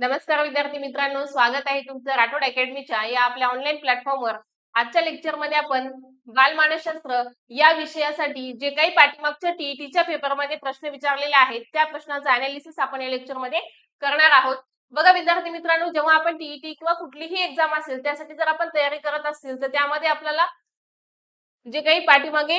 नमस्कार विद्यार्थी मित्रांनो स्वागत आहे तुमचं राठोड अकॅडमीच्या या आपल्या ऑनलाईन प्लॅटफॉर्मवर आजच्या लेक्चरमध्ये आपण बालमानसशास्त्र या विषयासाठी जे काही पाठीमागच्या टीईटीच्या पेपरमध्ये प्रश्न विचारलेले आहेत त्या प्रश्नाचं अनालिसिस आपण या लेक्चरमध्ये करणार आहोत. बघा विद्यार्थी मित्रांनो जेव्हा आपण टीईटी किंवा कुठलीही एक्झाम असेल त्यासाठी जर आपण तयारी करत असतील तर त्यामध्ये आपल्याला जे काही पाठीमागे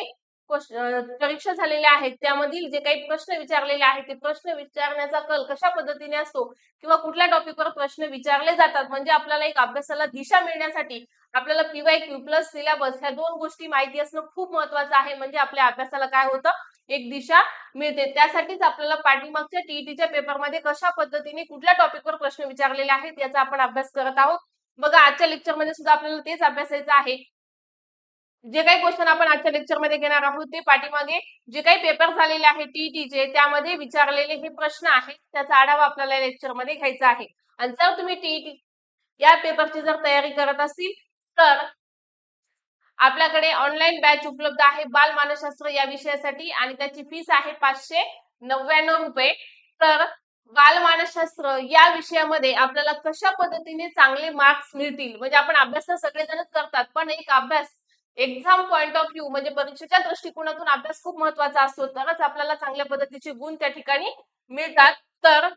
परीक्षा झालेल्या आहेत. त्यामधील जे काही प्रश्न विचारलेले आहेत ते प्रश्न विचारण्याचा कल कशा पद्धतीने असतो किंवा कुठल्या टॉपिकवर प्रश्न विचारले जातात म्हणजे आपल्याला एक अभ्यासाला दिशा मिळण्यासाठी आपल्याला पीवाय क्यू प्लस सिलेबस ह्या दोन गोष्टी माहिती असणं खूप महत्वाचं आहे. म्हणजे आपल्या अभ्यासाला काय होतं? एक दिशा मिळते. त्यासाठीच आपल्याला पाठीमागच्या टीईटीच्या पेपरमध्ये कशा पद्धतीने कुठल्या टॉपिकवर प्रश्न विचारलेले आहेत याचा आपण अभ्यास करत आहोत. बघा आजच्या लेक्चरमध्ये सुद्धा आपल्याला तेच अभ्यासायचं आहे. जे काही क्वेश्चन आपण आजच्या लेक्चरमध्ये घेणार आहोत ते पाठीमागे जे काही पेपर झालेले आहेत टीईटीचे त्यामध्ये विचारलेले हे प्रश्न आहेत त्याचा आढावा आपल्याला लेक्चरमध्ये घ्यायचा आहे. आणि जर तुम्ही टीईटी या पेपरची जर तयारी करत असतील तर आपल्याकडे ऑनलाईन बॅच उपलब्ध आहे बाल मानसशास्त्र या विषयासाठी आणि त्याची फीस आहे पाचशे नव्याण्णव रुपये. तर बालमानशास्त्र या विषयामध्ये आपल्याला कशा पद्धतीने चांगले मार्क्स मिळतील? म्हणजे आपण अभ्यास तर सगळेजणच करतात पण एक अभ्यास एक्झाम पॉईंट ऑफ व्ह्यू म्हणजे परीक्षेच्या दृष्टिकोनातून अभ्यास खूप महत्त्वाचा असतो. तरच आपल्याला चांगल्या पद्धतीचे गुण त्या ठिकाणी मिळतात. तर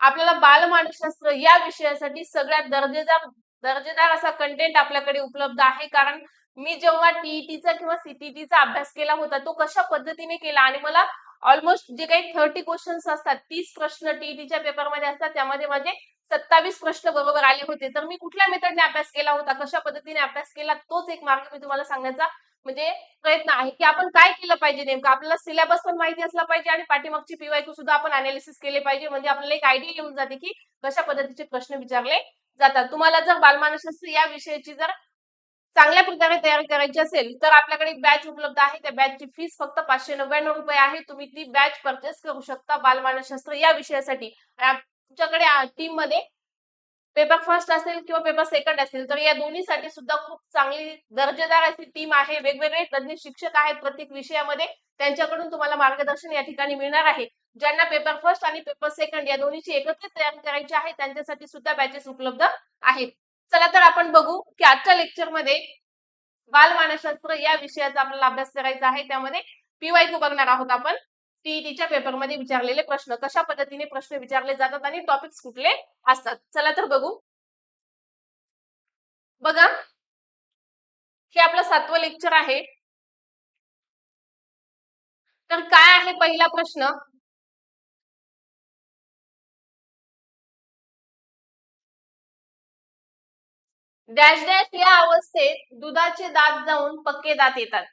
आपल्याला बालमानसशास्त्र या विषयासाठी सगळ्यात दर्जेदार दर्जेदार असा कंटेंट आपल्याकडे उपलब्ध आहे. कारण मी जेव्हा टीईटीचा किंवा सीटीटीचा अभ्यास केला होता तो कशा पद्धतीने केला आणि मला ऑलमोस्ट जे काही थर्टी क्वेश्चन्स असतात तीस प्रश्न टीईटीच्या पेपरमध्ये असतात त्यामध्ये माझे सत्तावीस प्रश्न बरोबर आले होते. तर मी कुठल्या मेथडने अभ्यास केला होता कशा पद्धतीने अभ्यास केला तोच एक मार्ग मी तुम्हाला सांगण्याचा म्हणजे प्रयत्न आहे. की आपण काय केलं पाहिजे नेमकं? आपल्याला सिलेबस पण माहिती असला पाहिजे आणि पाठीमागची पीवायक्यू सुद्धा आपण अनालिसिस केले पाहिजे. म्हणजे आपल्याला एक आयडिया येऊन जाते की कशा पद्धतीचे प्रश्न विचारले जातात. तुम्हाला जर बालमानसशास्त्र या विषयाची जर चांगल्या प्रकारे तयारी करायची असेल तर आपल्याकडे एक बॅच उपलब्ध आहे. त्या बॅचची फीस फक्त पाचशे नव्याण्णव रुपये आहे. तुम्ही ती बॅच परचेस करू शकता बालमानसशास्त्र या विषयासाठी. तुमच्याकडे टीममध्ये पेपर फर्स्ट असेल किंवा पेपर सेकंड असेल तर या दोन्हीसाठी सुद्धा खूप चांगली दर्जेदार अशी टीम आहे. वेगवेगळे तज्ञ शिक्षक आहेत प्रत्येक विषयामध्ये. त्यांच्याकडून तुम्हाला मार्गदर्शन या ठिकाणी मिळणार आहे. ज्यांना पेपर फर्स्ट आणि पेपर सेकंड या दोन्हीची एकत्रित तयारी करायची आहे त्यांच्यासाठी सुद्धा बॅचेस उपलब्ध आहेत. चला तर आपण बघू की आजच्या लेक्चरमध्ये बालमानसशास्त्र या विषयाचा आपल्याला अभ्यास करायचा आहे. त्यामध्ये पीवायक्यू बघणार आहोत आपण. टीईटीच्या पेपरमध्ये विचारलेले प्रश्न कशा पद्धतीने प्रश्न विचारले जातात आणि टॉपिक्स कुठले असतात. चला तर बघू. बघा हे आपलं सातवं लेक्चर आहे. तर काय आहे पहिला प्रश्न? डॅश डॅश या अवस्थेत दुधाचे दात जाऊन पक्के दात येतात.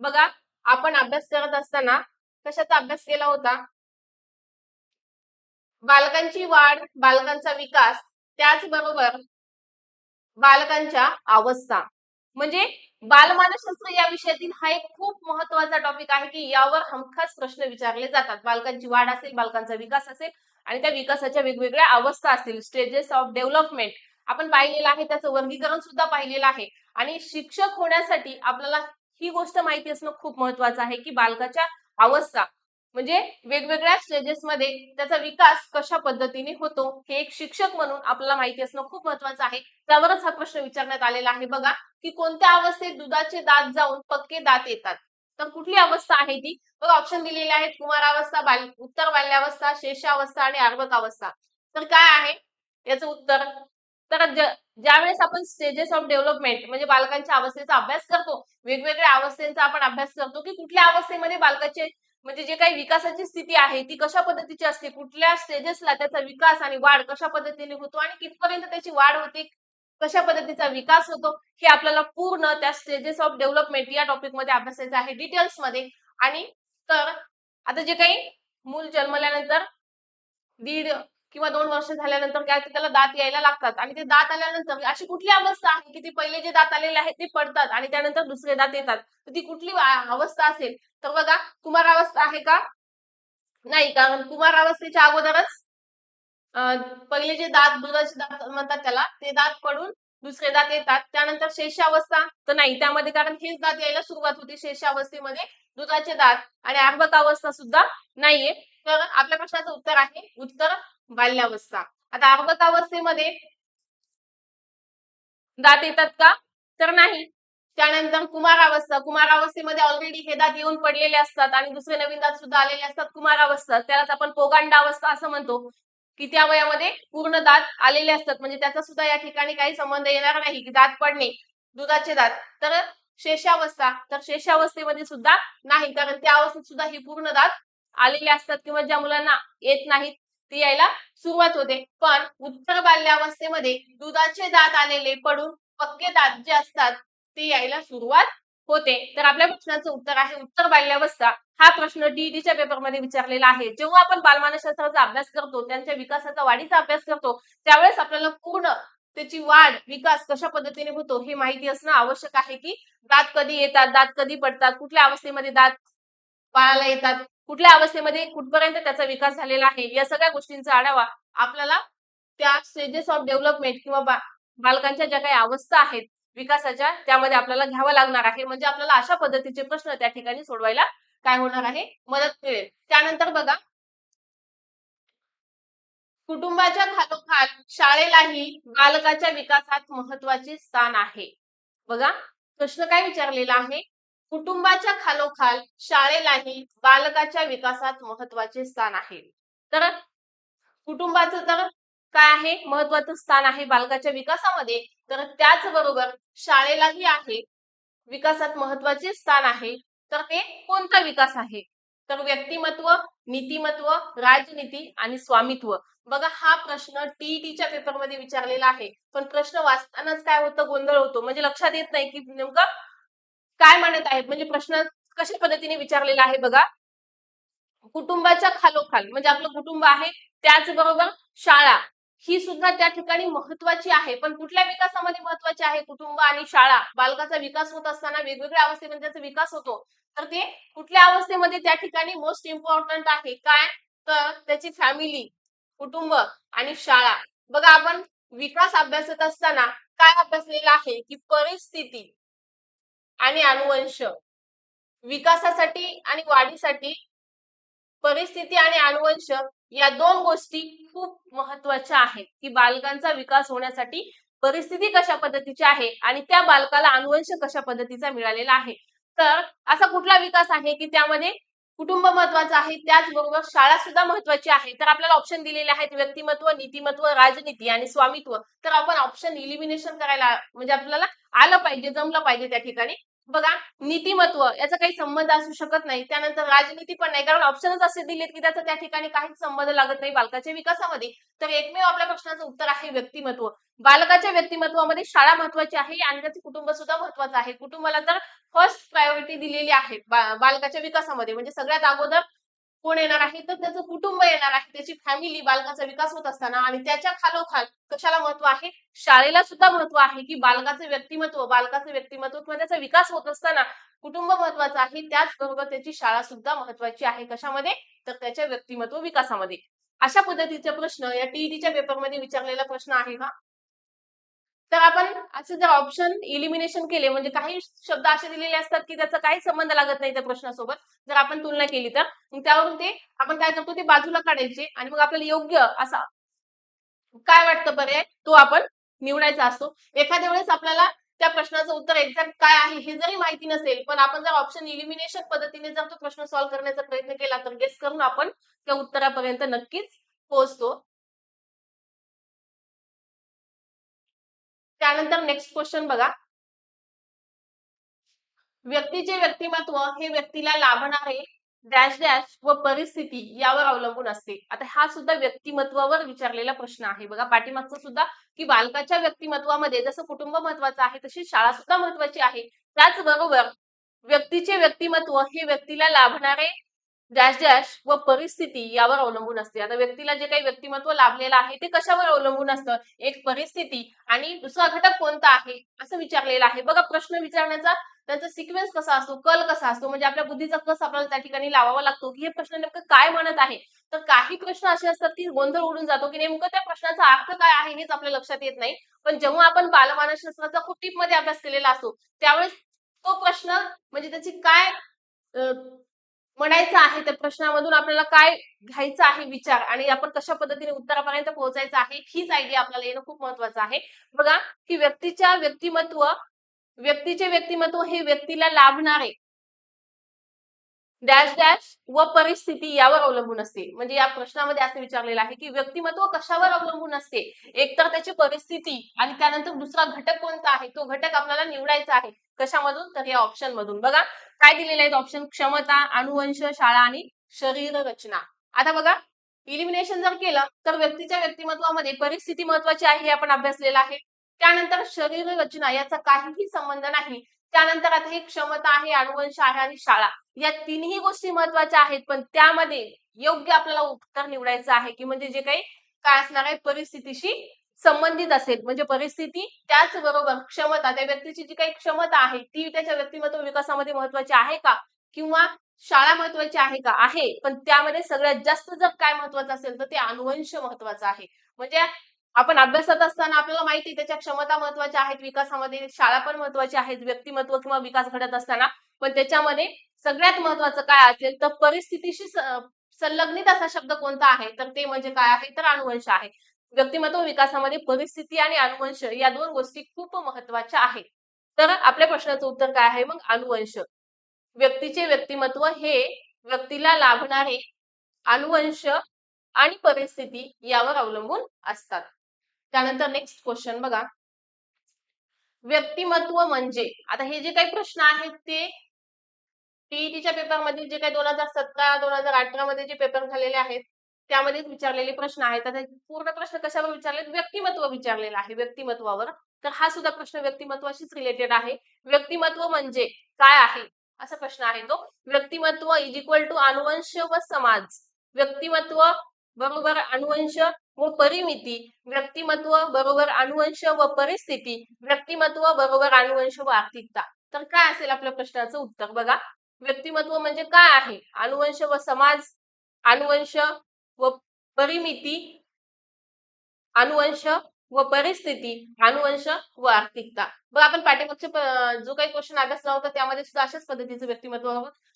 बघा आपण अभ्यास करत असताना कशाचा अभ्यास केला होता? बालकांची वाढ बालकांचा विकास त्याचबरोबर बालकांच्या अवस्था. म्हणजे बालमानसशास्त्र या विषयातील हा एक खूप महत्त्वाचा टॉपिक आहे की यावर हमखास प्रश्न विचारले जातात. बालकांची वाढ असेल बालकांचा विकास असेल आणि त्या विकासाच्या वेगवेगळ्या अवस्था असतील स्टेजेस ऑफ डेव्हलपमेंट आपण पाहिलेलं आहे त्याचं वर्गीकरण सुद्धा पाहिलेलं आहे. आणि शिक्षक होण्यासाठी आपल्याला ही गोष्ट माहिती असणं खूप महत्वाचं आहे की बालकाच्या अवस्था म्हणजे वेगवेगळ्या स्टेजेसमध्ये त्याचा विकास कशा पद्धतीने होतो हे एक शिक्षक म्हणून आपल्याला माहिती असणं खूप महत्वाचं आहे. त्यावरच हा प्रश्न विचारण्यात आलेला आहे. बघा की कोणत्या अवस्थेत दुधाचे दात जाऊन पक्के दात येतात? तर कुठली अवस्था आहे ती? बघा ऑप्शन दिलेले आहेत कुमारावस्था बाल उत्तर बाल्यावस्था शेषावस्था आणि अर्भक अवस्था तर काय आहे? याचं उत्तर तर ज्यावेळेस आपण स्टेजेस ऑफ डेव्हलपमेंट म्हणजे बालकांच्या अवस्थेचा अभ्यास करतो वेगवेगळ्या अवस्थेचा आपण अभ्यास करतो की कुठल्या अवस्थेमध्ये बालकाचे म्हणजे जे काही विकासाची स्थिती आहे ती कशा पद्धतीची असते कुठल्या स्टेजेसला त्याचा विकास आणि वाढ कशा पद्धतीने होतो आणि कितपर्यंत त्याची वाढ होते कशा पद्धतीचा विकास होतो हे आपल्याला पूर्ण त्या स्टेजेस ऑफ डेव्हलपमेंट या टॉपिकमध्ये अभ्यासायचं आहे डिटेल्समध्ये. आणि तर आता जे काही मूल जन्मल्यानंतर दीड किंवा दोन वर्ष झाल्यानंतर काय त्याला दात यायला लागतात. आणि ते दात आल्यानंतर म्हणजे अशी कुठली अवस्था आहे की ते पहिले जे दात आलेले आहेत ते पडतात आणि त्यानंतर दुसरे दात येतात. तर ती कुठली अवस्था असेल? तर बघा कुमारावस्था आहे का? नाही कारण कुमारावस्थेच्या अगोदरच पहिले जे दात दुधाचे दात म्हणतात त्याला ते दात पडून दुसरे दात येतात. त्यानंतर शेषावस्था तर नाही त्यामध्ये कारण हेच दात यायला सुरुवात होती शेषावस्थेमध्ये दुधाचे दात. आणि अर्भकावस्था सुद्धा नाहीये. तर आपल्या प्रश्नाचं उत्तर आहे उत्तर बाल्यावस्था. आता अर्भकावस्थेमध्ये दात येतात का? तर नाही. त्यानंतर कुमारावस्था. कुमारावस्थेमध्ये ऑलरेडी हे दात येऊन पडलेले असतात आणि दुसरे नवीन दात सुद्धा आलेले असतात कुमारावस्था. त्यालाच आपण पोगांडावस्था असं म्हणतो. की त्या वयामध्ये पूर्ण दात आलेले असतात. म्हणजे त्याचा सुद्धा या ठिकाणी काही संबंध येणार नाही की दात पडणे दुधाचे दात. तर शेषावस्था. तर शेषावस्थेमध्ये सुद्धा नाही. कारण त्या अवस्थेत सुद्धा ही पूर्ण दात आलेले असतात किंवा ज्या मुलांना येत नाहीत ती यायला सुरुवात होते. पण उत्तर बाल्यावस्थेमध्ये दुधाचे दात आलेले पडून पक्के दात जे असतात ते यायला सुरुवात होते. तर आपल्या प्रश्नाचं उत्तर आहे उत्तर बाल्यावस्था हा प्रश्न डीईडीच्या पेपरमध्ये विचारलेला आहे. जेव्हा आपण बालमानसशास्त्राचा अभ्यास करतो त्यांच्या विकासाचा वाढीचा अभ्यास करतो त्यावेळेस आपल्याला पूर्ण त्याची वाढ विकास कशा पद्धतीने होतो हे माहिती असणं आवश्यक आहे की दात कधी येतात दात कधी पडतात कुठल्या अवस्थेमध्ये दात पाळायला येतात. कुठल्या अवस्थेमध्ये कुठपर्यंत त्याचा विकास झालेला आहे या सगळ्या गोष्टींचा आढावा आपल्याला त्या स्टेजेस ऑफ डेव्हलपमेंट किंवा बा- बालकांच्या ज्या काही अवस्था आहेत विकासाच्या त्यामध्ये आपल्याला घ्यावं लागणार आहे. म्हणजे आपल्याला अशा पद्धतीचे प्रश्न त्या ठिकाणी सोडवायला काय होणार आहे? मदत मिळेल. त्यानंतर बघा कुटुंबाच्या खालोखाल शाळेलाही बालकाच्या विकासात महत्त्वाचे स्थान आहे. बघा प्रश्न काय विचारलेला आहे? कुटुंबाच्या खालोखाल शाळेलाही बालकाच्या विकासात महत्त्वाचे स्थान आहे. तर कुटुंबाचं तर काय आहे? महत्वाचं स्थान आहे बालकाच्या विकासामध्ये. तर त्याचबरोबर शाळेलाही आहे विकासात महत्त्वाचे स्थान आहे. तर ते कोणता विकास आहे? तर व्यक्तिमत्व नीतिमत्व राजनीती आणि स्वामित्व. बघा हा प्रश्न टीईटीच्या पेपरमध्ये विचारलेला आहे. पण प्रश्न वाचतानाच काय होतं? गोंधळ होतो. म्हणजे लक्षात येत नाही की नेमकं काय म्हणत आहेत? म्हणजे प्रश्न कशा पद्धतीने विचारलेला आहे बघा. कुटुंबाच्या खालोखाल म्हणजे आपलं कुटुंब आहे त्याचबरोबर शाळा ही सुद्धा त्या ठिकाणी महत्वाची आहे. पण कुठल्या विकासामध्ये महत्वाची आहे? कुटुंब आणि शाळा बालकाचा विकास होत असताना वेगवेगळ्या अवस्थेमध्ये त्याचा विकास होतो. तर ते कुठल्या अवस्थेमध्ये त्या ठिकाणी मोस्ट इम्पॉर्टंट आहे? काय? तर त्याची फॅमिली कुटुंब आणि शाळा. बघा आपण विकास अभ्यासत असताना काय अभ्यासलेला आहे? की परिस्थिती. आणि अनुवंश. विकासासाठी आणि वाढीसाठी परिस्थिती आणि अनुवंश या दोन गोष्टी खूप महत्त्वाच्या आहेत. की बालकांचा विकास होण्यासाठी परिस्थिती कशा पद्धतीची आहे आणि त्या बालकाला अनुवंश कशा पद्धतीचा मिळालेला आहे. तर असा कुठला विकास आहे की त्यामध्ये कुटुंब महत्वाचं आहे त्याचबरोबर शाळा सुद्धा महत्वाची आहे. तर आपल्याला ऑप्शन दिलेले आहेत व्यक्तिमत्व नीतिमत्व राजनीती आणि स्वामित्व. तर आपण ऑप्शन इलिमिनेशन करायला म्हणजे आपल्याला आलं पाहिजे जमलं पाहिजे त्या ठिकाणी. बघा नीतिमत्व याचा काही संबंध असू शकत नाही. त्यानंतर राजनीती पण नाही कारण ऑप्शनच असे दिलेत की त्याचा त्या ठिकाणी काहीच संबंध लागत नाही बालकाच्या विकासामध्ये. तर एकमेव आपल्या प्रश्नाचं उत्तर आहे व्यक्तिमत्व. बालकाच्या व्यक्तिमत्वामध्ये शाळा महत्वाची आहे आणि त्याचे कुटुंब सुद्धा महत्वाचं आहे. कुटुंबाला तर फर्स्ट प्रायोरिटी दिलेली आहे बालकाच्या विकासामध्ये. म्हणजे सगळ्यात अगोदर कोण येणार आहे? तर त्याचं कुटुंब येणार आहे. त्याची फॅमिली बालकाचा विकास होत असताना आणि त्याच्या खालोखाल कशाला महत्त्व आहे? शाळेला सुद्धा महत्त्व आहे की बालकाचं व्यक्तिमत्व बालकाचं व्यक्तिमत्व किंवा त्याचा विकास होत असताना कुटुंब महत्वाचं आहे. त्याचबरोबर त्याची शाळा सुद्धा महत्वाची आहे. कशामध्ये? तर त्याच्या व्यक्तिमत्व विकासामध्ये. अशा पद्धतीचे प्रश्न या टीईटीच्या पेपरमध्ये विचारलेला प्रश्न आहे हा. तर आपण असे जर ऑप्शन इलिमिनेशन केले म्हणजे काही शब्द असे दिलेले असतात की त्याचा काही संबंध लागत नाही त्या प्रश्नासोबत जर आपण तुलना केली तर मग त्यावरून ते आपण काय करतो ते बाजूला काढायचे आणि मग आपल्याला योग्य असा काय वाटतं पर्याय तो आपण निवडायचा असतो. एखाद्या वेळेस आपल्याला त्या प्रश्नाचं उत्तर एक्झॅक्ट काय आहे हे जरी माहिती नसेल पण आपण जर ऑप्शन इलिमिनेशन पद्धतीने जर तो प्रश्न सॉल्व्ह करण्याचा प्रयत्न केला तर गेस करून आपण त्या उत्तरापर्यंत नक्कीच पोहोचतो. त्यानंतर नेक्स्ट क्वेश्चन बघा. व्यक्तीचे व्यक्तिमत्व हे व्यक्तीला लाभणारे डॅश डॅश व परिस्थिती यावर अवलंबून असते. आता हा सुद्धा व्यक्तिमत्वावर विचारलेला प्रश्न आहे. बघा पाठीमागचा सुद्धा की बालकाच्या व्यक्तिमत्वामध्ये जसं कुटुंब महत्वाचं आहे तशी शाळा सुद्धा महत्वाची आहे. त्याचबरोबर व्यक्तीचे व्यक्तिमत्व हे व्यक्तीला लाभणारे डॅश डॅश व परिस्थिती यावर अवलंबून असते. आता व्यक्तीला जे काही व्यक्तिमत्व लाभलेलं आहे ते कशावर अवलंबून असतं? एक परिस्थिती आणि दुसरा घटक कोणता आहे? असं विचारलेलं आहे. बघा प्रश्न विचारण्याचा त्यांचा सिक्वेन्स कसा असतो? कल कसा असतो? म्हणजे आपल्या बुद्धीचा कस आपल्याला त्या ठिकाणी लावावा लागतो? की हे प्रश्न नेमकं काय म्हणत आहे? तर काही प्रश्न असे असतात की गोंधळ उडून जातो की नेमकं त्या प्रश्नाचा अर्थ काय आहे हेच आपल्या लक्षात येत नाही. पण जेव्हा आपण बालमानसशास्त्राचा खूप टीपमध्ये अभ्यास केलेला असतो त्यावेळेस तो प्रश्न म्हणजे त्याची काय म्हणायचं आहे त्या प्रश्नामधून आपल्याला काय घ्यायचं आहे विचार आणि आपण कशा पद्धतीने उत्तरापर्यंत पोहोचायचं आहे हीच आयडिया आपल्याला येणं खूप महत्वाचं आहे. बघा की व्यक्तीच्या व्यक्तिमत्व व्यक्तीचे व्यक्तिमत्व हे व्यक्तीला लाभणारे डॅश डॅश व परिस्थिती यावर अवलंबून असते. म्हणजे या प्रश्नामध्ये असं विचारलेलं आहे की व्यक्तिमत्व कशावर अवलंबून असते? एकतर त्याची परिस्थिती आणि त्यानंतर दुसरा घटक कोणता आहे? तो घटक आपल्याला निवडायचा आहे. कशामधून? तर या ऑप्शन मधून बघा काय दिलेले आहेत ऑप्शन? क्षमता अनुवंश शाळा आणि शरीर रचना. आता बघा इलिमिनेशन जर केलं तर व्यक्तीच्या व्यक्तिमत्वामध्ये परिस्थिती महत्वाची आहे हे आपण अभ्यासलेलं आहे. त्यानंतर शरीर रचना याचा काहीही संबंध नाही. त्यानंतर आता ही क्षमता आहे अनुवंश आहे आणि शाळा. या तिन्ही गोष्टी महत्त्वाच्या आहेत पण त्यामध्ये योग्य आपल्याला उत्तर निवडायचं आहे की म्हणजे जे काही काय असणार आहे परिस्थितीशी संबंधित असेल. म्हणजे परिस्थिती त्याचबरोबर क्षमता त्या व्यक्तीची जी काही क्षमता आहे ती त्याच्या व्यक्तिमत्व विकासामध्ये महत्वाची आहे का? किंवा शाळा महत्वाची आहे का? आहे. पण त्यामध्ये सगळ्यात जास्त जर काय महत्वाचं असेल तर ते अनुवंश महत्वाचं आहे. म्हणजे आपण अभ्यासात असताना आपल्याला माहिती त्याच्या क्षमता महत्त्वाच्या आहेत विकासामध्ये शाळा पण महत्वाची आहेत व्यक्तिमत्व किंवा विकास घडत असताना. पण त्याच्यामध्ये सगळ्यात महत्वाचं काय असेल तर परिस्थितीशी संलग्नित असा शब्द कोणता आहे? तर ते म्हणजे काय आहे? तर अनुवंश आहे. व्यक्तिमत्व विकासामध्ये परिस्थिती आणि अनुवंश या दोन गोष्टी खूप महत्त्वाच्या आहेत. तर आपल्या प्रश्नाचं उत्तर काय आहे? मग अनुवंश व्यक्तीचे व्यक्तिमत्व हे व्यक्तीला लाभणारे अनुवंश आणि परिस्थिती यावर अवलंबून असतात. त्यानंतर नेक्स्ट क्वेश्चन बघा. व्यक्तिमत्व म्हणजे आता हे जे काही प्रश्न आहेत ते टीईटीच्या पेपरमध्ये जे काही दोन हजार सतरा दोन हजार अठरा मध्ये जे पेपर झालेले आहेत त्यामध्येच विचारलेले प्रश्न आहेत. आता पूर्ण प्रश्न कशावर विचारले व्यक्तिमत्व विचारलेलं आहे व्यक्तिमत्वावर. तर हा सुद्धा प्रश्न व्यक्तिमत्वाशीच रिलेटेड आहे. व्यक्तिमत्व म्हणजे काय आहे? असा प्रश्न आहे तो. व्यक्तिमत्व इज इक्वल टू अनुवंश व समाज. व्यक्तिमत्व बरोबर अनुवंश व परिमिती व्यक्तिमत्व बरोबर अनुवंश व परिस्थिती व्यक्तिमत्व बरोबर अनुवंश व आर्थिकता. तर काय असेल आपल्या प्रश्नाचं उत्तर बघा. व्यक्तिमत्व म्हणजे काय आहे? अनुवंश व समाज अनुवंश व परिमिती अनुवंश व परिस्थिती अनुवंश व आर्थिकता. बघ आपण पाठ्यपुस्तक जो काही क्वेश्चन अभ्यासला होता त्यामध्ये सुद्धा अशाच पद्धतीचं व्यक्तिमत्व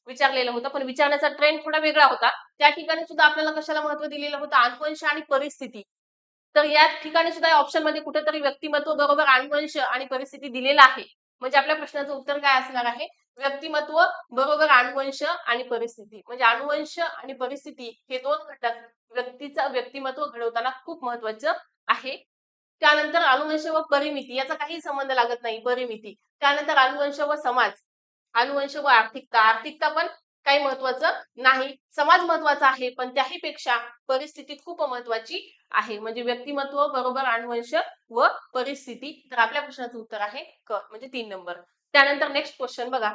विचारलेलं होतं. पण विचारण्याचा ट्रेंड थोडा वेगळा होता. त्या ठिकाणी सुद्धा आपल्याला कशाला महत्त्व दिलेलं होतं? अनुवंश आणि परिस्थिती. तर या ठिकाणी सुद्धा ऑप्शनमध्ये कुठेतरी व्यक्तिमत्व बरोबर अनुवंश आणि परिस्थिती दिलेला आहे. म्हणजे आपल्या प्रश्नाचं उत्तर काय असणार आहे? व्यक्तिमत्व बरोबर अनुवंश आणि परिस्थिती. म्हणजे अनुवंश आणि परिस्थिती हे दोन घटक व्यक्तीचं व्यक्तिमत्व घडवताना खूप महत्वाचं आहे. त्यानंतर अनुवंश व परिमिती याचा काही संबंध लागत नाही परिमिती. त्यानंतर अनुवंश व समाज अनुवंश व आर्थिकता. आर्थिकता पण काही महत्वाचं नाही. समाज महत्त्वाचा आहे पण त्याही पेक्षा परिस्थिती खूप महत्वाची आहे. म्हणजे व्यक्तिमत्व बरोबर अनुवंश व परिस्थिती. तर आपल्या प्रश्नाचं उत्तर आहे क म्हणजे तीन नंबर. त्यानंतर नेक्स्ट क्वेश्चन बघा.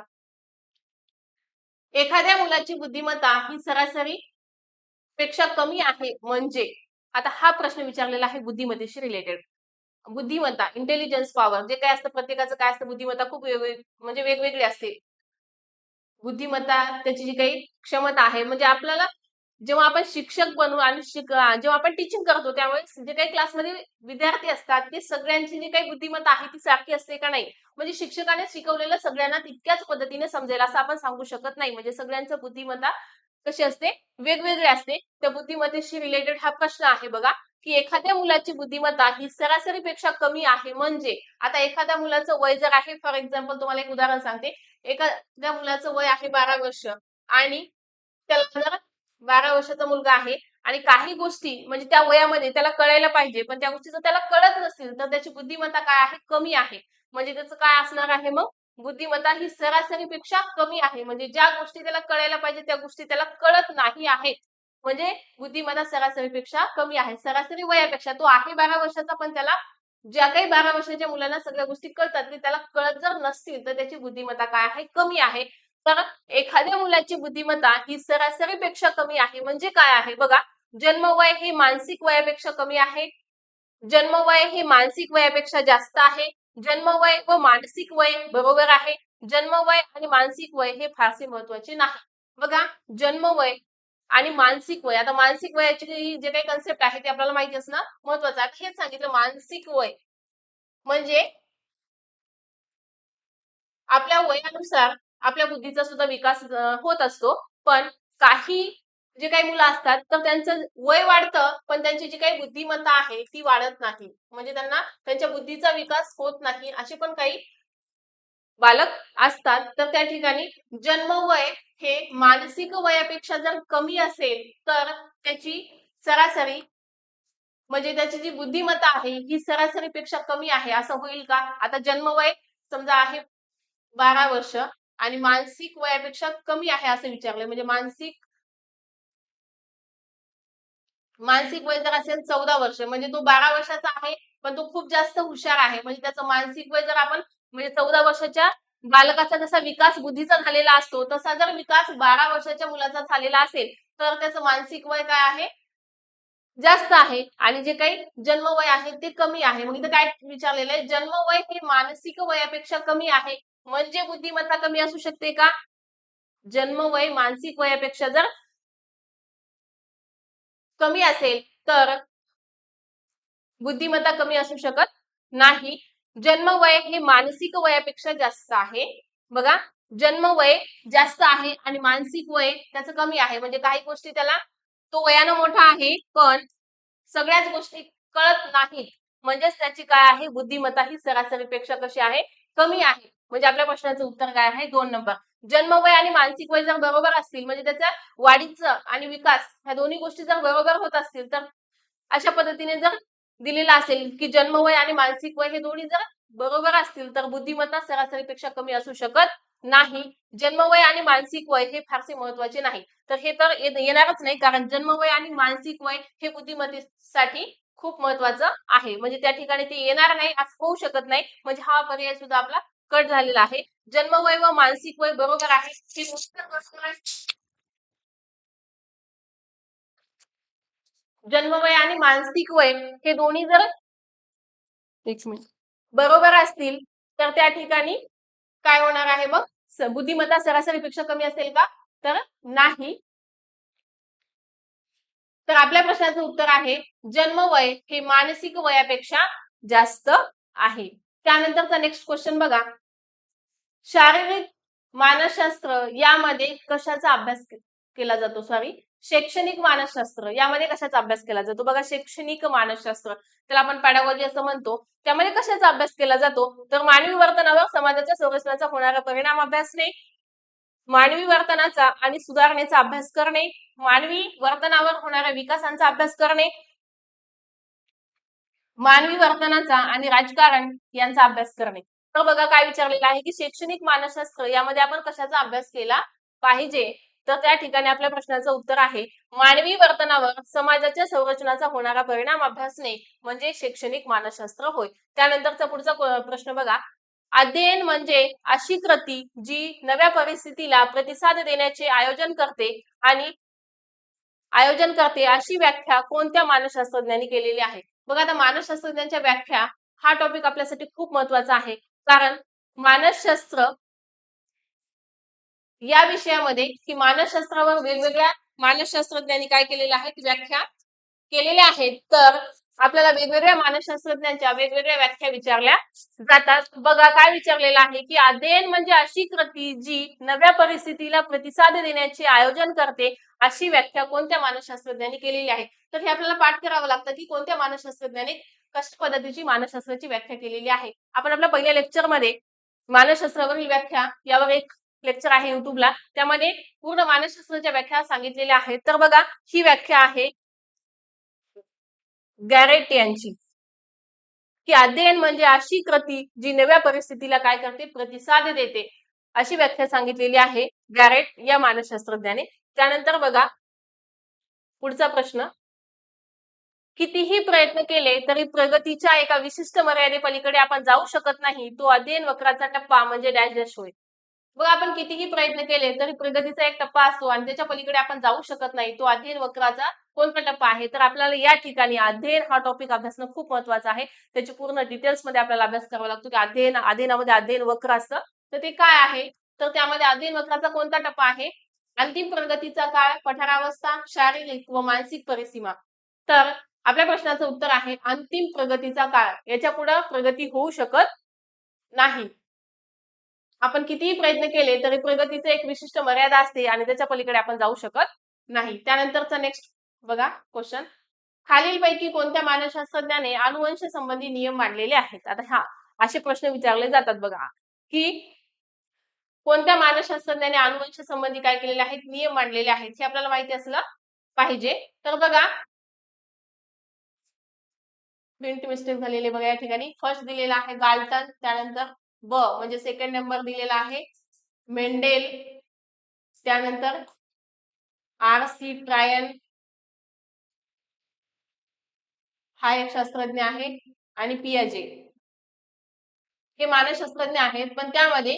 एखाद्या मुलाची बुद्धिमत्ता ही सरासरी पेक्षा कमी आहे म्हणजे आता हा प्रश्न विचारलेला आहे बुद्धिमत्तेशी रिलेटेड बुद्धिमत्ता इंटेलिजन्स पॉवर जे काय असतं प्रत्येकाचं काय असतं बुद्धिमत्ता खूप वेगवेगळी म्हणजे वेगवेगळी असते. बुद्धिमत्ता त्याची जी काही क्षमता आहे म्हणजे आपल्याला जेव्हा आपण शिक्षक बनू आणि शिक जेव्हा आपण टीचिंग करतो त्यावेळेस जे काही क्लासमध्ये विद्यार्थी असतात ते सगळ्यांची जी काही बुद्धिमत्ता आहे ती सारखी असते का नाही? म्हणजे शिक्षकाने शिकवलेलं सगळ्यांना तितक्याच पद्धतीने समजेल असं आपण सांगू शकत नाही. म्हणजे सगळ्यांचं बुद्धिमत्ता कशी असते? वेगवेगळे असते. त्या बुद्धिमत्तेशी रिलेटेड हा प्रश्न आहे बघा की एखाद्या मुलाची बुद्धिमत्ता ही सरासरीपेक्षा कमी आहे. म्हणजे आता एखाद्या मुलाचं वय जर आहे फॉर एक्झाम्पल तुम्हाला एक उदाहरण सांगते. एखाद्या मुलाचं वय आहे बारा वर्ष आणि त्याला जर बारा वर्षाचा मुलगा आहे आणि काही गोष्टी म्हणजे त्या वयामध्ये त्याला कळायला पाहिजे पण त्या गोष्टी जर त्याला कळत नसतील तर त्याची बुद्धिमत्ता काय आहे? कमी आहे. म्हणजे त्याचं काय असणार आहे मग? बुद्धिमत्ता ही सरासरीपेक्षा कमी आहे. म्हणजे ज्या गोष्टी त्याला कळायला पाहिजे त्या गोष्टी त्याला कळत नाही आहेत. म्हणजे बुद्धिमत्ता सरासरीपेक्षा कमी आहे. सरासरी वयापेक्षा तो आहे बारा वर्षाचा पण त्याला ज्या काही बारा वर्षाच्या मुलांना सगळ्या गोष्टी कळतात की त्याला कळत जर नसतील तर त्याची बुद्धिमत्ता काय आहे? कमी आहे. तर एखाद्या मुलाची बुद्धिमत्ता ही सरासरीपेक्षा कमी आहे. म्हणजे काय आहे? बघा जन्मवय हे मानसिक वयापेक्षा कमी आहे. जन्मवय हे मानसिक वयापेक्षा जास्त आहे. जन्मवय व मानसिक वय बरोबर आहे. जन्मवय आणि मानसिक वय हे फारसे महत्त्वाचे नाही. बघा जन्मवय आणि मानसिक वय. आता मानसिक वयाची जे काही कन्सेप्ट आहे ते आपल्याला माहिती असणं महत्वाचं आहे. हेच सांगितलं मानसिक वय. म्हणजे आपल्या वयानुसार आपल्या बुद्धीचा सुद्धा विकास होत असतो. पण काही जे काही मुलं असतात तर त्यांचं वय वाढतं पण त्यांची जी काही बुद्धिमत्ता आहे ती वाढत नाही. म्हणजे त्यांना त्यांच्या बुद्धीचा विकास होत नाही असे पण काही बालक असतात. तर त्या ठिकाणी जन्मवय हे मानसिक वयापेक्षा जर कमी असेल तर त्याची सरासरी म्हणजे त्याची जी बुद्धिमत्ता आहे ही सरासरीपेक्षा कमी आहे. असं होईल का? आता जन्मवय समजा आहे बारा वर्ष आणि मानसिक वयापेक्षा कमी आहे असं विचारलंय. म्हणजे मानसिक मानसिक वय जर असेल चौदा वर्ष म्हणजे तो बारा वर्षाचा आहे पण तो खूप जास्त हुशार आहे. म्हणजे त्याचं मानसिक वय जर आपण म्हणजे चौदा वर्षाच्या बालकाचा जसा विकास बुद्धीचा झालेला असतो तसा जर विकास बारा वर्षाच्या मुलाचा झालेला असेल तर त्याचं मानसिक वय काय आहे? जास्त आहे. आणि जे काही जन्मवय आहे ते कमी आहे. मग इथं काय विचारलेलं आहे? जन्मवय हे मानसिक वयापेक्षा कमी आहे. म्हणजे बुद्धिमत्ता कमी असू शकते का? जन्मवय मानसिक वयापेक्षा जर कमी असेल तर बुद्धिमत्ता कमी असू शकत नाही. जन्मवय हे मानसिक वयापेक्षा जास्त आहे. बघा जन्मवय जास्त आहे आणि मानसिक वय त्याचं कमी आहे. म्हणजे काही गोष्टी त्याला तो वयानं मोठा आहे पण सगळ्याच गोष्टी कळत नाहीत. म्हणजेच त्याची काय आहे? बुद्धिमत्ता ही सरासरीपेक्षा कशी आहे? कमी आहे. म्हणजे आपल्या प्रश्नाचं उत्तर काय आहे? दोन नंबर. जन्मवय आणि मानसिक वय जर बरोबर असतील म्हणजे त्याचा वाढीचं आणि विकास ह्या दोन्ही गोष्टी जर बरोबर होत असतील तर अशा पद्धतीने जर दिलेलं असेल की जन्मवय आणि मानसिक वय हे दोन्ही जर बरोबर असतील तर बुद्धिमत्ता सरासरीपेक्षा कमी असू शकत नाही. जन्मवय आणि मानसिक वय हे फारसे महत्त्वाचे नाही. तर हे तर येणारच नाही कारण जन्मवय आणि मानसिक वय हे बुद्धिमत्तेसाठी खूप महत्वाचं आहे. म्हणजे त्या ठिकाणी ते येणार नाही असं होऊ शकत नाही. म्हणजे हा पर्याय सुद्धा आपला कट झालेला आहे. जन्मवय व मानसिक वय बरोबर आहे ही गोष्ट बरोबर आहे. जन्मवय आणि मानसिक वय हे दोन्ही जर एक मिनिट. बरोबर असतील तर त्या ठिकाणी काय होणार आहे मग? बुद्धिमत्ता सरासरीपेक्षा कमी असेल का? तर नाही. तर आपल्या प्रश्नाचं उत्तर आहे जन्मवय हे मानसिक वयापेक्षा जास्त आहे. त्यानंतरचा नेक्स्ट क्वेश्चन बघा. शारीरिक मानसशास्त्र यामध्ये कशाचा अभ्यास केला जातो? सॉरी शैक्षणिक मानसशास्त्र यामध्ये कशाचा अभ्यास केला जातो? बघा शैक्षणिक मानसशास्त्र त्याला आपण पॅडागॉजी असं म्हणतो. त्यामध्ये कशाचा अभ्यास केला जातो? तर मानवी वर्तनावर समाजाच्या संरचनाचा होणारा परिणाम अभ्यासणे मानवी वर्तनाचा आणि सुधारणेचा अभ्यास करणे मानवी वर्तनावर होणाऱ्या विकासांचा अभ्यास करणे मानवी वर्तनाचा आणि राजकारण यांचा अभ्यास करणे. तर बघा काय विचारलेलं आहे की शैक्षणिक मानसशास्त्र यामध्ये आपण कशाचा अभ्यास केला पाहिजे? तर त्या ठिकाणी आपल्या प्रश्नाचं उत्तर आहे मानवी वर्तनावर समाजाच्या संरचनाचा होणारा परिणाम अभ्यासणे म्हणजे शैक्षणिक मानसशास्त्र होय. त्यानंतरचा पुढचा प्रश्न बघा. अध्ययन म्हणजे अशी कृती जी नव्या परिस्थितीला प्रतिसाद देण्याचे आयोजन करते आणि आयोजन करते अशी व्याख्या कोणत्या मानसशास्त्रज्ञांनी केलेली आहे? बघा आता मानसशास्त्रज्ञांच्या व्याख्या हा टॉपिक आपल्यासाठी खूप महत्त्वाचा आहे. कारण मानसशास्त्र या विषयामध्ये की मानसशास्त्रावर वेगवेगळ्या मानसशास्त्रज्ञांनी काय केलेलं आहे व्याख्या केलेल्या आहेत. तर आपल्याला वेगवेगळ्या मानसशास्त्रज्ञांच्या वेगवेगळ्या व्याख्या विचारल्या जातात. बघा काय विचारलेलं आहे की अध्ययन म्हणजे अशी कृती जी नव्या परिस्थितीला प्रतिसाद देण्याचे आयोजन करते अशी व्याख्या कोणत्या मानसशास्त्रज्ञांनी केलेली आहे? तर हे आपल्याला पाठ करावं लागतं की कोणत्या मानसशास्त्रज्ञाने कष्ट पद्धतीची मानसशास्त्राची व्याख्या केलेली आहे. आपण आपल्या पहिल्या लेक्चरमध्ये मानसशास्त्रावरील व्याख्या यावर एक लेक्चर आहे युट्यूबला त्यामध्ये पूर्ण मानसशास्त्राच्या व्याख्या सांगितलेल्या आहेत. तर बघा ही व्याख्या आहे गॅरेट यांची. की अध्ययन म्हणजे अशी कृती जी नव्या परिस्थितीला काय करते? प्रतिसाद देते. अशी व्याख्या सांगितलेली आहे गॅरेट या मानसशास्त्रज्ञाने. त्यानंतर बघा पुढचा प्रश्न. कितीही प्रयत्न केले तरी प्रगतीच्या एका विशिष्ट मर्यादेपलीकडे आपण जाऊ शकत नाही. तो अध्ययन वक्राचा टप्पा म्हणजे डॅश डॅश होय. बघा आपण कितीही प्रयत्न केले तरी प्रगतीचा एक टप्पा असतो आणि त्याच्या पलीकडे आपण जाऊ शकत नाही. तो अध्ययन वक्राचा कोणता टप्पा आहे? तर आपल्याला या ठिकाणी अध्ययन हा टॉपिक अभ्यासणं खूप महत्वाचं आहे. त्याची पूर्ण डिटेल्समध्ये आपल्याला अभ्यास करावा लागतो. की अध्ययन अध्ययनामध्ये अध्ययन वक्र असतं. तर ते काय आहे? तर त्यामध्ये अध्ययन वक्राचा कोणता टप्पा आहे? अंतिम प्रगतीचा काळ पठारावस्था शारीरिक व मानसिक परिसीमा. तर आपल्या प्रश्नाचं उत्तर आहे अंतिम प्रगतीचा काळ. याच्यापुढे प्रगती होऊ शकत नाही. आपण कितीही प्रयत्न केले तरी प्रगतीचे एक विशिष्ट मर्यादा असते आणि त्याच्या पलीकडे आपण जाऊ शकत नाही. त्यानंतरचा नेक्स्ट बघा क्वेश्चन खालीलपैकी कोणत्या मानसशास्त्रज्ञाने अनुवंश संबंधी नियम मांडलेले आहेत? आता हा असे प्रश्न विचारले जातात बघा. की कोणत्या मानसशास्त्रज्ञाने अनुवंश संबंधी काय केलेले आहेत? नियम मांडलेले आहेत. हे आपल्याला माहिती असलं पाहिजे. तर बघा प्रिंट मिस्टेक झालेले बघा या ठिकाणी. फर्स्ट म्हणजे दिलेला आहे गाल्टन त्यानंतर ब म्हणजे सेकंड नंबर दिलेला आहे मेंडेल त्यानंतर आर सी ट्रायन हा एक शास्त्रज्ञ आहे आणि पियाजे हे मानसशास्त्रज्ञ आहेत पण त्यामध्ये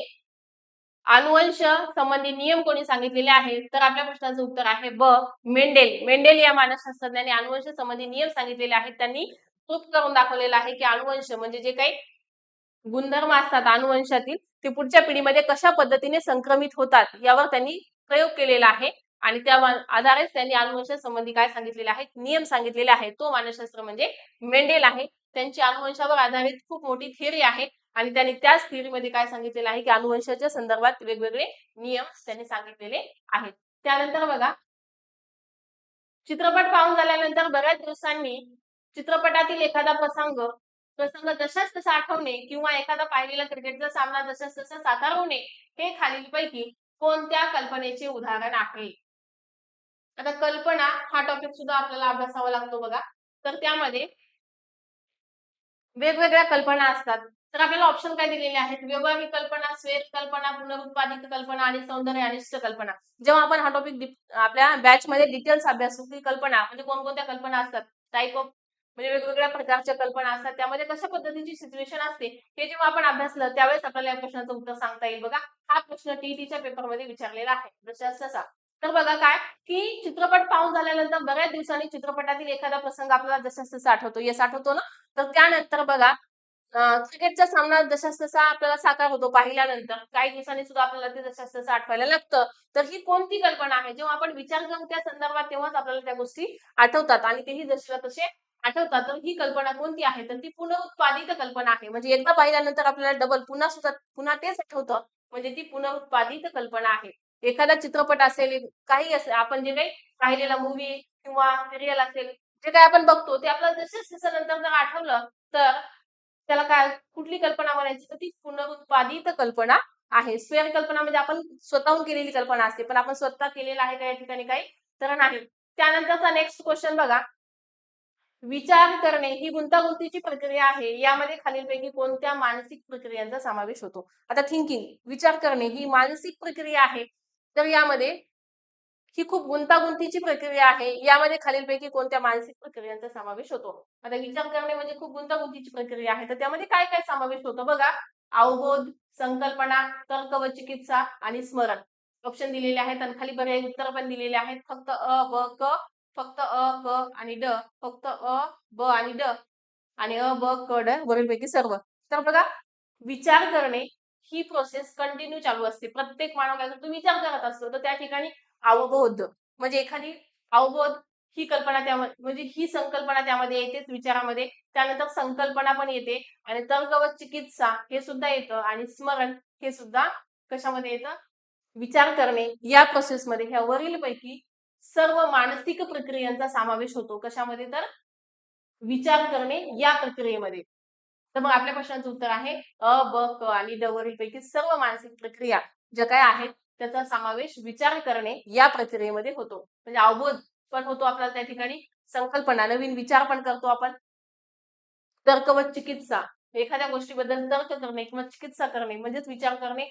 अनुवंश संबंधी नियम कोणी सांगितलेले आहेत? तर आपल्या प्रश्नाचं उत्तर आहे ब मेंडेल मेंडेल या मानसशास्त्रज्ञाने अनुवंश संबंधी नियम सांगितलेले आहेत. त्यांनी प्रूफ करून दाखवलेलं आहे की अनुवंश म्हणजे जे काही गुणधर्म असतात अनुवंशातील ते पुढच्या पिढीमध्ये कशा पद्धतीने संक्रमित होतात यावर त्यांनी प्रयोग केलेला आहे आणि त्या आधारेच त्यांनी अनुवंशासंबंधी काय सांगितलेले आहेत नियम सांगितलेले आहेत. तो मानसशास्त्र म्हणजे मेंडेल आहे. त्यांची अनुवंशावर आधारित खूप मोठी थिअरी आहे आणि त्यांनी त्याच थिअरीमध्ये काय सांगितलेलं आहे की अनुवंशाच्या संदर्भात वेगवेगळे नियम त्यांनी सांगितलेले आहेत. त्यानंतर बघा चित्रपट पाहून झाल्यानंतर बऱ्याच दिवसांनी चित्रपटातील एखादा प्रसंग प्रसंग जशाच तसा आठवणे किंवा एखादा पाहिलेला क्रिकेटचा सामना जशाच तसा होणे हे खालीलपैकी कोणत्या कल्पनेचे उदाहरण आहे? आता कल्पना हा टॉपिक सुद्धा आपल्याला अभ्यासावा लागतो बघा. तर त्यामध्ये वेगवेगळ्या कल्पना असतात. तर आपल्याला ऑप्शन काय दिलेले आहेत? व्यवहारी कल्पना स्वेर कल्पना पुनरुत्पादित कल्पना आणि सौंदर्य अनिष्ट कल्पना. जेव्हा आपण हा टॉपिक आपल्या बॅच मध्ये डिटेल्स अभ्यासू की कल्पना म्हणजे कोणकोणत्या कल्पना असतात? टाईप ऑफ म्हणजे वेगवेगळ्या प्रकारच्या कल्पना असतात. त्यामध्ये कशा पद्धतीची सिच्युएशन असते हे जेव्हा आपण अभ्यासलं त्यावेळेस आपल्याला या प्रश्नाचं उत्तर सांगता येईल. बघा हा प्रश्न टीईटीच्या पेपरमध्ये विचारलेला आहे. जशाच तर बघा काय की चित्रपट पाहून झाल्यानंतर बऱ्याच दिवसांनी चित्रपटातील एखादा प्रसंग आपल्याला जशाच तसा आठवतो. येस आठवतो ना? तर त्यानंतर बघा क्रिकेटचा सामना जशाच तसा आपल्याला साकार होतो पाहिल्यानंतर काही दिवसांनी सुद्धा आपल्याला ते जशाच तसं आठवायला लागतं. तर ही कोणती कल्पना आहे? जेव्हा आपण विचार करू त्या संदर्भात तेव्हाच आपल्याला त्या गोष्टी आठवतात आणि तेही जसे तसे आठवतात तर ही कल्पना कोणती आहे? तर ती पुनरुत्पादित कल्पना आहे. म्हणजे एकदा पाहिल्यानंतर आपल्याला डबल पुन्हा सुद्धा पुन्हा तेच आठवतं. म्हणजे ती पुनरुत्पादित कल्पना आहे. एखादा चित्रपट असेल काही असेल आपण जे काही पाहिलेला मूवी किंवा सिरियल असेल जे काही आपण बघतो ते आपल्याला जसेच त्याच्यानंतर जर आठवलं तर त्याला काय कुठली कल्पना म्हणायची? तर ती पुनरुत्पादित कल्पना आहे. स्वेअर कल्पना म्हणजे आपण स्वतःहून केलेली कल्पना असते. पण आपण स्वतः केलेला आहे का या ठिकाणी काही तर नाही. त्यानंतरचा नेक्स्ट क्वेश्चन बघा. विचार करणे ही गुंतागुंतीची प्रक्रिया आहे. यामध्ये खालीलपैकी कोणत्या मानसिक प्रक्रियांचा समावेश होतो? आता थिंकिंग विचार करणे ही मानसिक प्रक्रिया आहे. तर यामध्ये ही खूप गुंतागुंतीची प्रक्रिया आहे. यामध्ये खालीलपैकी कोणत्या मानसिक प्रक्रियांचा समावेश होतो? आता विचार करणे म्हणजे खूप गुंतागुंतीची प्रक्रिया आहे. तर त्यामध्ये काय काय समावेश होतो? बघा अवबोध संकल्पना तर्क व चिकित्सा आणि स्मरण. ऑप्शन दिलेले आहेत आणि खाली पर्याय उत्तर पण दिलेले आहेत. फक्त अ ब क फक्त अ क आणि ड. फक्त अ ब आणि ड. आणि अ ब क ड वरीलपैकी सर्व. तर बघा विचार करणे ही प्रोसेस कंटिन्यू चालू असते. प्रत्येक मानव काय करतो विचार करत असतो तर त्या ठिकाणी अवबोध म्हणजे एखादी अवबोध ही कल्पना त्यामध्ये म्हणजे ही संकल्पना त्यामध्ये येतेच विचारामध्ये. त्यानंतर संकल्पना पण येते आणि तर्क व चिकित्सा हे सुद्धा येतं आणि स्मरण हे सुद्धा कशामध्ये येतं? विचार करणे या प्रोसेसमध्ये ह्या वरील पैकी सर्व मानसिक प्रक्रियांचा समावेश होतो. कशामध्ये तर? विचार करणे या प्रक्रियेमध्ये. तर मग आपल्या प्रश्नाचं उत्तर आहे अ ब क आणि ड पैकी सर्व मानसिक प्रक्रिया ज्या काय आहेत त्याचा समावेश विचार करणे या प्रक्रियेमध्ये होतो. म्हणजे अवबोध पण होतो आपल्याला त्या ठिकाणी संकल्पना नवीन विचार पण करतो आपण. तर्क व चिकित्सा एखाद्या गोष्टीबद्दल तर्क करणे किंवा चिकित्सा करणे म्हणजेच विचार करणे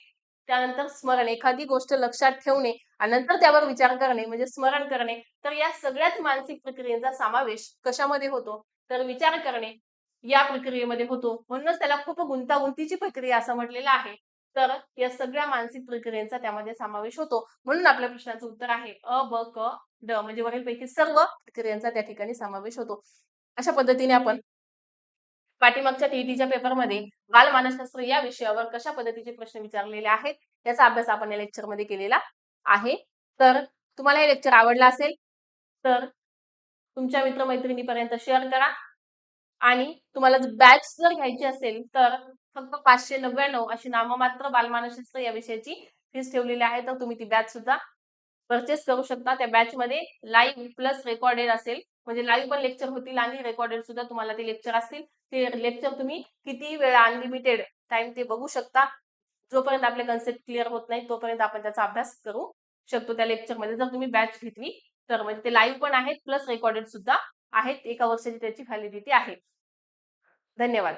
त्यानंतर स्मरण एखादी गोष्ट लक्षात ठेवणे आणि नंतर त्यावर विचार करणे म्हणजे स्मरण करणे. तर या सगळ्याच मानसिक प्रक्रियेचा समावेश कशामध्ये होतो? तर विचार करणे या प्रक्रियेमध्ये होतो. म्हणूनच त्याला खूप गुंतागुंतीची प्रक्रिया असं म्हटलेलं आहे. तर या सगळ्या मानसिक प्रक्रियेचा त्यामध्ये समावेश होतो. म्हणून आपल्या प्रश्नाचं उत्तर आहे अ ब क ड म्हणजे वरीलपैकी सर्व प्रक्रियांचा त्या ठिकाणी समावेश होतो. अशा पद्धतीने आपण पाठीमागच्या टीईटीच्या पेपरमध्ये बाल मानसशास्त्र या विषयावर कशा पद्धतीचे प्रश्न विचारलेले आहेत याचा अभ्यास आपण या लेक्चरमध्ये केलेला आहे. तर तुम्हाला हे लेक्चर आवडलं असेल तर तुमच्या मित्रमैत्रिणीपर्यंत शेअर करा. आणि तुम्हाला बॅच जर घ्यायची असेल तर फक्त पाचशे नव्याण्णव अशी नाममात्र बालमानसशास्त्र या विषयाची फीस ठेवलेली आहे तर तुम्ही ती बॅच सुद्धा परचेस करू शकता. त्या बॅच मध्ये लाईव्ह प्लस रेकॉर्डेड असेल म्हणजे लाईव्ह पण लेक्चर होतील आणि रेकॉर्डेड सुद्धा तुम्हाला ते लेक्चर असतील. ते लेक्चर तुम्ही किती वेळा अनलिमिटेड टाइम ते बघू शकता. जोपर्यंत आपले कन्सेप्ट क्लिअर होत नाही तोपर्यंत आपण त्याचा अभ्यास करू शकतो त्या लेक्चरमध्ये जर तुम्ही बॅच घेतली तर म्हणजे ते लाईव्ह पण आहेत प्लस रेकॉर्डेड सुद्धा आहेत. एका वर्षाची त्याची व्हॅलिडिटी आहे. धन्यवाद.